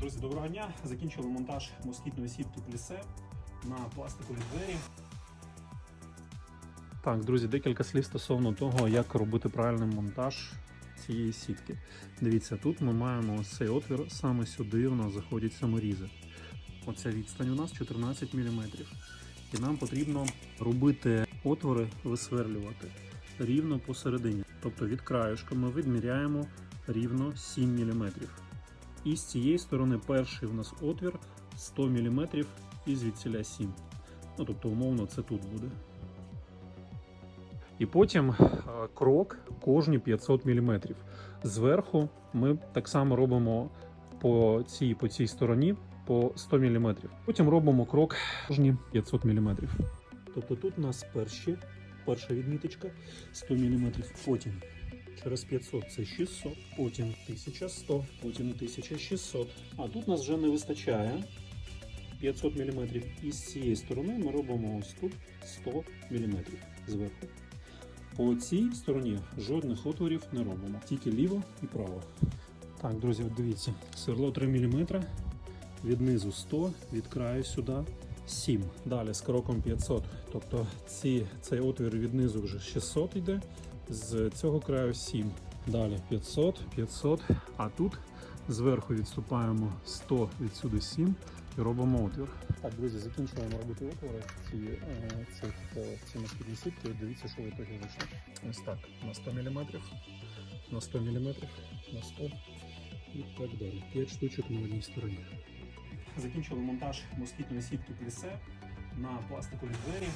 Друзі, доброго дня. Закінчили монтаж москітної сітки плісе на пластикові двері. Так, друзі, декілька слів стосовно того, як робити правильний монтаж цієї сітки. Дивіться, тут ми маємо ось цей отвір, саме сюди у нас заходять саморізи. Оця відстань у нас 14 мм. І нам потрібно робити отвори, висверлювати рівно посередині. Тобто від краєшка ми відміряємо рівно 7 мм. І з цієї сторони перший у нас отвір 100 мм і звідсіля 7. Ну, тобто, умовно, це тут буде. І потім е, крок кожні 500 мм. Зверху ми так само робимо по цій, по цій стороні по 100 мм. Потім робимо крок кожні 500 мм. Тобто тут у нас перші, перша відміточка 100 мм. Потім через 500 це 600, потім 1100, потім 1600. А тут нас вже не вистачає 500 мм. І з цієї сторони ми робимо ось тут 100 мм зверху. По цій стороні жодних отворів не робимо, тільки ліво і право. Так, друзі, дивіться, сверло 3 мм, від низу 100, від краю сюди 7. Далі з кроком 500. Тобто ці, цей отвір від низу вже 600 йде, з цього краю 7. Далі 500, 500, а тут зверху відступаємо 100 відсюди 7 і робимо отвір. Так, друзі, закінчуємо робити отвори ці, е, цих, е, ці москітні сітки. Дивіться, що в ітогі вийшло. Ось так, на 100 мм, на 100 мм, на 100 і так далі. 5 штучок на одній стороні. Закінчили монтаж москітної сітки плісе на пластикові двері.